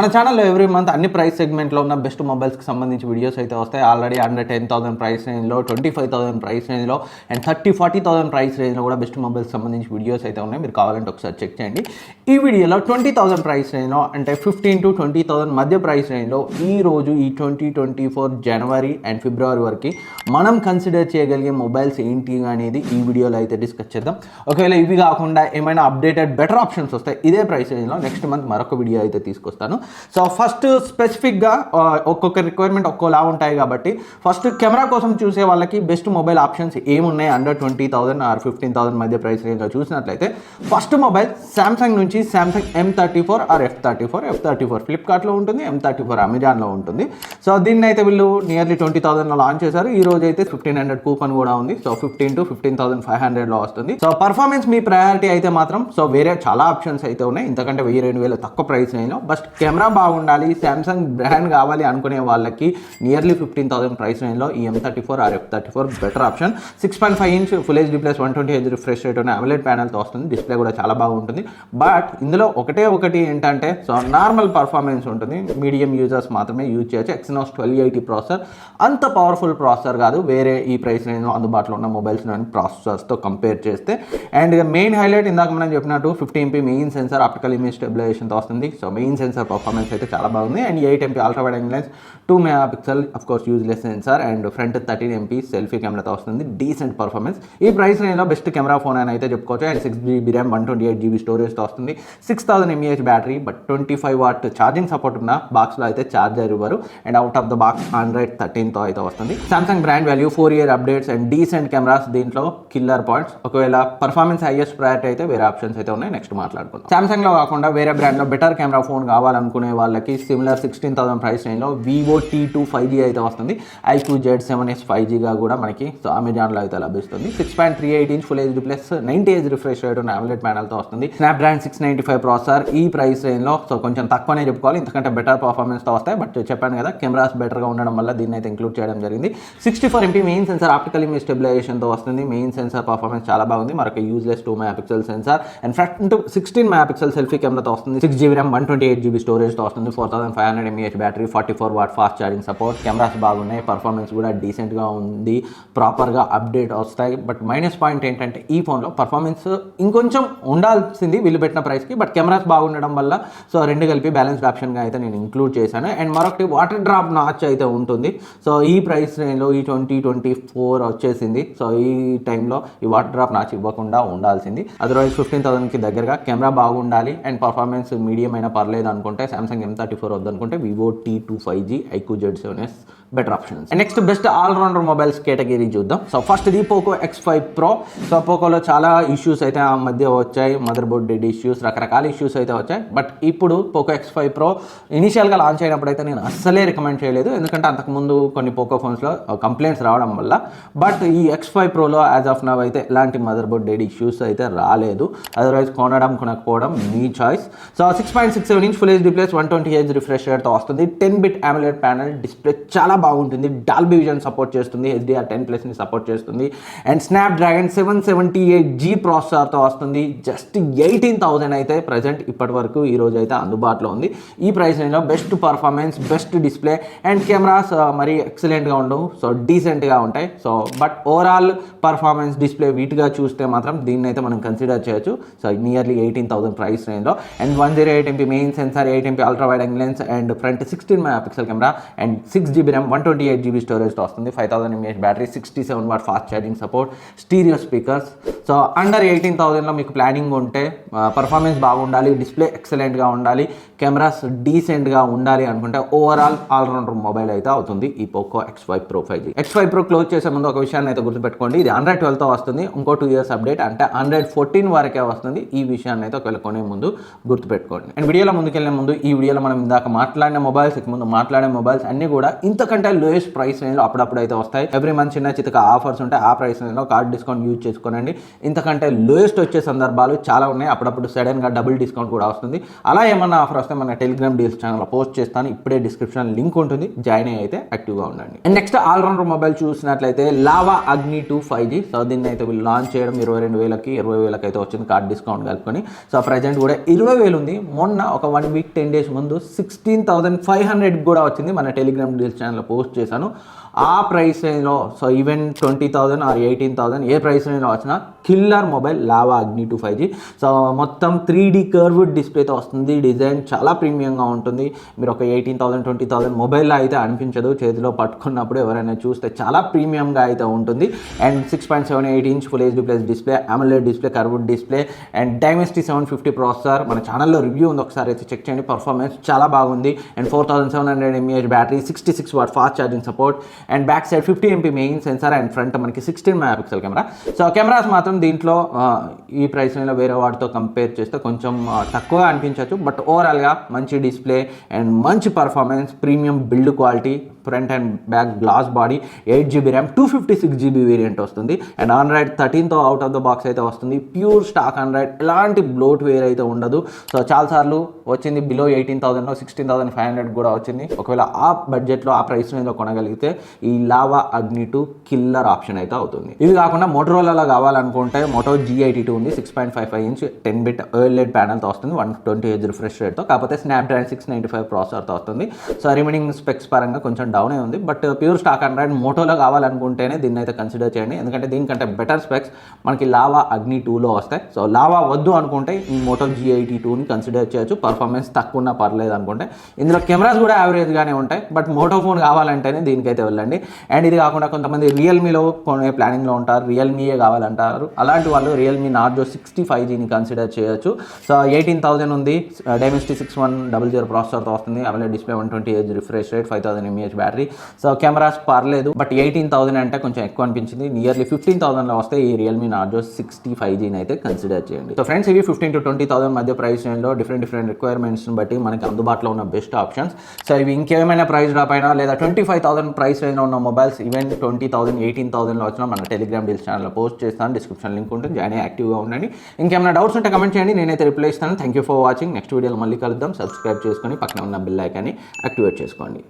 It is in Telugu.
మన ఛానల్లో ఎవ్రీ మంత్ అన్ని ప్రైస్ సెగ్మెంట్లో ఉన్న బెస్ట్ మొబైల్స్కి సంబంధించి వీడియోస్ అయితే వస్తాయి. Already under ten thousand price రేంజ్లో ట్వంటీ ఫైవ్ థౌసండ్ ప్రైస్ రేంజ్లో and thirty forty thousand price రేంజ్లో కూడా బెస్ట్ మొబైల్స్ సంబంధించి వీడియోస్ అయితే ఉన్నాయి. మీరు కావాలంటే ఒకసారి చెక్ చేయండి. ఈ వీడియోలో ట్వంటీ థౌసండ్ ప్రైస్ రేంజ్లో అంటే ఫిఫ్టీన్ టు ట్వంటీ థౌసండ్ మధ్య ప్రైస్ రేంజ్లో ఈ రోజు ఈ ట్వంటీ ట్వంటీ ఫోర్ జనవరి అండ్ ఫిబ్రవరి వరకు మనం కన్సిడర్ చేయగలిగే మొబైల్స్ ఏంటి అనేది ఈ వీడియోలో అయితే డిస్కస్ చేద్దాం. ఒకవేళ ఇవి కాకుండా ఏమైనా అప్డేటెడ్ బెటర్ ఆప్షన్స్ వస్తాయి ఇదే ప్రైస్ రేంజ్లో నెక్స్ట్ మంత్ మరొక వీడియో అయితే తీసుకొస్తాను. సో ఫస్ట్ స్పెసిఫిక్గా ఒక్కొక్క రిక్వైర్మెంట్ ఒక్కోలా ఉంటాయి కాబట్టి ఫస్ట్ కెమెరా కోసం చూసే వాళ్ళకి బెస్ట్ మొబైల్ ఆప్షన్స్ ఏమున్నాయి? Under twenty thousand or fifteen thousand మధ్య ప్రైస్ రేంజ్లో చూసినట్లయితే ఫస్ట్ మొబైల్ శాంసంగ్ నుంచి Samsung M thirty four or F thirty four F thirty four ఫ్లిప్కార్ట్లో ఉంటుంది ఎం థర్టీ ఫోర్ అమెజాన్లో ఉంటుంది. సో దీన్ని అయితే వీళ్ళు నియర్లీ ట్వంటీ థౌసండ్లో లాంచ్ చేశారు. ఈ రోజు అయితే ఫిఫ్టీన్ హండ్రెడ్ కూపన్ కూడా ఉంది. So fifteen to fifteen thousand five హండ్రెడ్లో వస్తుంది. సో పర్ఫార్మెన్స్ మీ ప్రయారిటీ అయితే మాత్రం సో వేరే చాలా ఆప్షన్స్ అయితే ఉన్నాయి. ఇంతకంటే వెయ్యి రెండు వేలు తక్కువ ప్రైస్ నేను బట్ కెమెరా బాగుండాలి శాంసంగ్ బ్రాండ్ కావాలి అనుకునే వాళ్ళకి నియర్లీ ఫిఫ్టీన్ థౌసండ్ ప్రైస్ రేంజ్లో ఈ M thirty four or F thirty four better option six point five inch full HD plus one twenty H refresh rate ఉన్న అమలెడ్ ప్యానల్తో వస్తుంది. డిస్ప్లే కూడా చాలా బాగుంటుంది. బట్ ఇందులో ఒకటే ఒకటి ఏంటంటే సో నార్మల్ పర్ఫార్మెన్స్ ఉంటుంది. మీడియం యూజర్స్ మాత్రమే యూజ్ చేయొచ్చు. ఎక్సినోస్ ట్వెల్వ్ ఎయిటీ ప్రాసెసర్ అంత పవర్ఫుల్ ప్రాసెసర్ కాదు. వేరే ఈ ప్రైస్ రేంజ్లో అందుబాటులో ఉన్న మొబైల్స్ ప్రాసెసర్స్తో కంపేర్ చేస్తే. అండ్ మెయిన్ హైలైట్ ఇందాక మనం చెప్పినట్టు fifty MP main sensor optical image స్టెబిలైజేషన్తో వస్తుంది. సో మెయిన్ సెన్సార్ పర్ఫార్మెన్స్ అయితే చాలా బాగుంది. And eight MP ultra wide angle lens two megapixel of course useless sensor and front thirteen MP selfie కెమెరాతో వస్తుంది. డీసెంట్ పర్ఫార్మెన్స్ ఈ ప్రైస్ రేంజ్లో బెస్ట్ కెమెరా ఫోన్ అని అయితే చెప్పుకోవచ్చు. And six GB RAM one twenty eight GB స్టోరేజ్తో వస్తుంది. Six thousand mAh battery but twenty five watt charging support ఉన్న బాక్స్లో అయితే ఛార్జర్ ఇవ్వరు. And out of the box Android థర్టీన్తో అయితే వస్తుంది. Samsung brand value four year updates and decent cameras దీంట్లో కిల్లర్ పాయింట్స్ ఒకవేళ పర్ఫార్మెన్స్ హైయెస్ట్ ప్రయారిటీ అయితే వేరే ఆప్షన్స్ అయితే ఉన్నాయి. నెక్స్ట్ మాట్లాడుకుందాం. సామ్సంగ్లో కాకుండా వేరే బ్రాండ్లో బెటర్ కెమెరా ఫోన్ అనుకునే వాళ్ళకి సిమిలర్ సిక్స్టీన్ థౌసండ్ ప్రైస్ రేంజ్లో Vivo T two five G అయితే వస్తుంది. IQOO Z seven S five జీగా కూడా మనకి అమెజాన్లో అమెజాన్లో అయితే లభిస్తుంది. Six point three eight inch full HD plus ninety H refresh rate ఉన్న అమ్లెట్ ప్యానల్తో వస్తుంది. Snapdragon six ninety five processor ఈ ప్రైస్ రేంజ్లో సో కొంచెం తక్కువనే చెప్పుకోవాలి. ఎందుకంటే బెటర్ పర్ఫార్మెన్స్తో వస్తాయి. బట్ చెప్పాను కదా కెమెరాస్ బెటర్గా ఉండడం వల్ల దీన్ని అయితే ఇంక్లూడ్ చేయడం జరిగింది. Sixty four MP main sensor optical image స్టెబిలైజేషన్తో వస్తుంది. మెయిన్ సెన్సార్ పర్ఫార్మెన్స్ చాలా బాగుంది. మరొక useless two megapixel sensor and front sixteen megapixel selfie కెమెరాతో వస్తుంది. Six GB RAM one twenty eight GB స్టోరేజ్తో వస్తుంది. Four thousand five hundred mAh battery forty four watt fast charging support cameras బాగున్నాయి. పర్ఫార్మెన్స్ కూడా డీసెంట్గా ఉంది. ప్రాపర్గా అప్డేట్ వస్తాయి. బట్ మైనస్ పాయింట్ ఏంటంటే ఈ ఫోన్లో పర్ఫార్మెన్స్ ఇంకొంచెం ఉండాల్సింది వీళ్ళు పెట్టిన ప్రైస్కి బట్ కెమెరాస్ బాగుండడం వల్ల సో రెండు కలిపి బ్యాలెన్స్డ్ ఆప్షన్గా అయితే నేను ఇంక్లూడ్ చేశాను. అండ్ మరొకటి వాటర్ డ్రాప్ నాచ్ అయితే ఉంటుంది. సో ఈ ప్రైస్ రేంజ్లో ఈ ట్వంటీ ట్వంటీ ఫోర్ వచ్చేసింది. సో ఈ టైంలో ఈ వాటర్ డ్రాప్ నాచ్ ఇవ్వకుండా ఉండాల్సింది. అదర్వైజ్ ఫిఫ్టీన్ థౌసండ్కి దగ్గరగా కెమెరా బాగుండాలి. అండ్ పర్ఫార్మెన్స్ మీడియం అయినా పర్లేదు అనుకుంటే శాంసంగ్ ఎం థర్టీ ఫోర్ వద్దనుకుంటే Vivo T two five G iQOO Z seven S better options next best allrounder mobiles category చూద్దాం. సో ఫస్ట్ ఇది Poco X five pro so పోకోలో చాలా ఇష్యూస్ అయితే ఆ మధ్య వచ్చాయి. మదర్ బోర్డ్ డెడ్ ఇష్యూస్ రకరకాల ఇష్యూస్ అయితే వచ్చాయి. బట్ ఇప్పుడు పోకో ఎక్స్ ఫైవ్ ప్రో ఇనిషియల్గా లాంచ్ అయినప్పుడు అయితే నేను అస్సలే రికమెండ్ చేయలేదు. ఎందుకంటే అంతకుముందు కొన్ని పోకో ఫోన్స్లో కంప్లైంట్స్ రావడం వల్ల. బట్ ఈ ఎక్స్ ఫైవ్ ప్రోలో యాజ్ ఆఫ్ నవ్ అయితే ఎలాంటి మదర్ బోర్డ్ డెడ్ ఇష్యూస్ అయితే రాలేదు. అదర్వైజ్ కొనడం కొనకపోవడం మీ choice so six point six seven inch full H D plus one twenty H refresh రేట్తో వస్తుంది. Ten bit AMOLED panel display చాలా బాగుంటుంది. డాల్బీ విజన్ సపోర్ట్ చేస్తుంది. హెచ్డిఆర్ టెన్ ప్లస్ని సపోర్ట్ చేస్తుంది. And Snapdragon seven seventy eight G ప్రాసెసర్తో వస్తుంది. జస్ట్ ఎయిటీన్ థౌసండ్ అయితే ప్రజెంట్ ఇప్పటి వరకు ఈ రోజు అయితే అందుబాటులో ఉంది. ఈ ప్రైస్ రేంజ్లో best performance best display and cameras మరి ఎక్సలెంట్గా ఉండవు. సో డీసెంట్గా ఉంటాయి. So but overall performance display వీటిగా చూస్తే మాత్రం దీన్ని అయితే మనం కన్సిడర్ చేయొచ్చు. So nearly eighteen thousand price రేంజ్లో and one zero eight MP main sensor eight MP ultra wide angle lens and front sixteen megapixel camera and six GB RAM one twenty eight GB స్టోరేజ్తో వస్తుంది five thousand mAh battery sixty seven watt fast charging support stereo speakers so under eighteen థౌజండ్లో మీకు ప్లానింగ్ ఉంటే పర్ఫార్మెన్స్ బాగుండాలి డిస్ప్లే ఎక్సలెంట్గా ఉండాలి కెమెరాస్ డీసెంట్గా ఉండాలి అనుకుంటే ఓవరాల్ ఆల్రౌండర్ మొబైల్ అయితే అవుతుంది ఈ Poco X five pro five G X five pro close చేసే ముందు ఒక విషయాన్ని అయితే గుర్తుపెట్టుకోండి. ఇది ఆండ్రాయిడ్ ట్వెల్వ్తో వస్తుంది. ఇంకో టూ ఇయర్స్ అప్డేట్ అంటే హండ్రెడ్ ఫోర్టీన్ వరకే వస్తుంది. ఈ విషయాన్ని అయితే ఒకవేళ కొనే ముందు గుర్తుపెట్టుకోండి. అండ్ వీడియోలో ముందుకెళ్ళే ముందు ఈ వీడియోలో మనం ఇందాక మాట్లాడిన మొబైల్స్ ఇక ముందు మాట్లాడే మొబైల్స్ అన్నీ కూడా ఇంతకంటే లోయెస్ట్ ప్రైస్ రేంజ్లో అప్పుడప్పుడు అయితే వస్తాయి. ఎవ్రీ మంత్ చిన్న చితక ఆఫర్స్ ఉంటాయి ఆ ప్రైస్ రేంజ్లో కార్డ్ డిస్కౌంట్ యూజ్ చేసుకోనండి. ఇంతకంటే లోయెస్ట్ వచ్చే సందర్భాలు చాలా ఉన్నాయి. అప్పుడప్పుడు సడన్గా డబుల్ డిస్కౌంట్ కూడా వస్తుంది. అలా ఏమన్నా ఆఫర్ వస్తే మన టెలిగ్రామ్ డీల్స్ ఛానల్ పోస్ట్ చేస్తాను. ఇప్పుడే డిస్క్రిప్షన్ లింక్ ఉంటుంది. జాయిన్ అయ్యి అయితే యాక్టివ్గా ఉండండి. అండ్ నెక్స్ట్ ఆల్రౌండర్ మొబైల్ చూసినట్లయితే Lava Agni two five G so దీన్ని అయితే వీళ్ళు లాంచ్ చేయడం ఇరవై రెండు వేలకి ఇరవై వేలకి అయితే వచ్చింది కార్డ్ డిస్కౌంట్ కలుపుకొని. సో ప్రజెంట్ కూడా ఇరవై వేలు ఉంది. మొన్న ఒక వన్ వీక్ టెన్ డేస్ ముందు సిక్స్టీన్ థౌసండ్ ఫైవ్ హండ్రెడ్ కూడా వచ్చింది. మన టెలిగ్రామ్ డీల్స్ ఛానల్లో పోస్ట్ చేశాను. ఆ ప్రైస్ రేంజ్లో so even twenty thousand or eighteen thousand A price రేంజ్లో వచ్చినా killer mobile Lava Agni two five G so మొత్తం త్రీ డీ కర్వ్డ్ డిస్ప్లేతో వస్తుంది. డిజైన్ చాలా ప్రీమియంగా ఉంటుంది. మీరు ఒక ఎయిటీన్ థౌసండ్ ట్వంటీ థౌసండ్ మొబైల్లో అయితే అనిపించదు. చేతిలో పట్టుకున్నప్పుడు ఎవరైనా చూస్తే చాలా ప్రీమియంగా అయితే ఉంటుంది. And six point seven eight inch full HD plus display AMOLED display curved display and Dimensity seven fifty processor మన ఛానల్లో రివ్యూ ఉంది. ఒకసారి అయితే చెక్ చేయండి. పర్ఫార్మెన్స్ చాలా బాగుంది. And four thousand seven hundred mAh battery sixty six watt fast charging support and back side fifty MP main sensor and front మనకి sixteen megapixel camera. So cameras మాత్రం దీంట్లో ఈ ప్రైస్లో వేరే వాటితో కంపేర్ చేస్తే కొంచెం తక్కువగా తక్కువ అనిపించవచ్చు బట్ ఓవరాల్గా మంచి డిస్ప్లే అండ్ మంచి performance premium build quality front and back glass body eight GB RAM two fifty six GB variant వస్తుంది. అండ్ ఆండ్రాయిడ్ థర్టీన్తో అవుట్ ఆఫ్ ద బాక్స్ అయితే వస్తుంది. ప్యూర్ స్టాక్ ఆండ్రాయిడ్ ఎలాంటి బ్లోట్ వేర్ అయితే ఉండదు. సో చాలాసార్లు వచ్చింది బిలో ఎయిటీన్ థౌసండ్లో సిక్స్టీన్ థౌసండ్ ఫైవ్ హండ్రెడ్ కూడా వచ్చింది. ఒకవేళ ఆ బడ్జెట్లో ఆ ప్రైస్ రేంజ్లో కొనగలిగితే ఈ lava Agni two killer option అయితే అవుతుంది. ఇది కాకుండా మోటరోలాలో కావాలనుకుంటే మోటో జీ ఎయిటీ టూ ఉంది six point five five inch ten bit eight ప్యానల్తో వస్తుంది. వన్ ట్వంటీ హెచ్ రిఫ్రెష్ రేట్తో కాకపోతే స్నాప్డ్రాగన్ సిక్స్ నైంటీ ఫైవ్ ప్రాసెసర్తో వస్తుంది. సో రిమైనింగ్ స్పెక్స్ పరంగా కొంచెం డౌనే ఉంది బట్ ప్యూర్ స్టాక్ ఆండ్రాయిడ్ మోటోలో కావాలనుకుంటేనే దీన్ని అయితే కన్సిడర్ చేయండి. ఎందుకంటే దీనికంటే బెటర్ స్పెక్స్ మనకి లావా అగ్ని టూలో వస్తాయి. సో లావా వద్దు అనుకుంటే ఈ మోటో జీ ఎయిటీ టూని కన్సిడర్ చేయొచ్చు. పర్ఫార్మెన్స్ తక్కువ ఉన్నా పర్లేదు అనుకుంటే. ఇందులో కెమెరాస్ కూడా యావరేజ్గానే ఉంటాయి బట్ మోటో ఫోన్ కావాలంటేనే దీనికైతే వెళ్ళండి. అండ్ ఇది కాకుండా కొంతమంది రియల్మీలో కొనే ప్లానింగ్లో ఉంటారు రియల్మీయే కావాలంటారు. అలాంటి వాళ్ళు రియల్మీ నార్జో సిక్స్టీ ఫైవ్ జీని కన్సిడర్ చేయొచ్చు. సో ఎయిటీన్ థౌసండ్ ఉంది Dimensity six one double zero ప్రాసెసర్తో వస్తుంది. అలాగే display one twenty eight refresh rate five thousand mAh battery. So cameras పర్లేదు బట్ ఎయిటీన్ థౌసండ్ అంటే కొంచెం ఎక్కువ అనిపించింది. నియర్లీ ఫిఫ్టీన్ థౌసండ్లో వస్తే ఈ రియల్మీ నార్జో సిక్స్టీ ఫైవ్ జీని అయితే కన్సిడర్ చేయండి. సో ఫ్రెండ్స్ ఇవి ఫిఫ్టీన్ టు ట్వంటీ థౌసండ్ మధ్య ప్రైస్ రేంజ్లో డిఫరెంట్ డిఫరెంట్ రిక్వైర్మెంట్స్ని బట్టి మనకి అందుబాటులో ఉన్న బెస్ట్ ఆప్షన్స్ సో ఇవి ఇంకేమైనా ప్రైస్ డ్రాప్ అయినా లేదా ట్వంటీ ఫైవ్ థౌసండ్ ప్రైస్ రేంజ్లో ఉన్న mobiles even twenty thousand eighteen థౌసండ్లో వచ్చినా మన టెలిగ్రామ్ డీల్స్ ఛానల్లో పోస్ట్ చేస్తాను. డిస్క్రిప్షన్ లింక్ ఉంటుంది. జాయిన్ అయ్యి యాక్టివ్గా ఉండండి. ఇంకేమైనా డౌట్స్ ఉంటే కమెంట్ చేయండి. నేనైతే రిప్లై ఇస్తాను. Thank you for watching next వీడియోలో మళ్ళీ కలుద్దాం. సబ్స్క్రైబ్ చేసుకొని పక్కన ఉన్న బిల్ ఐకాన్ని యాక్టివేట్ చేసుకోండి.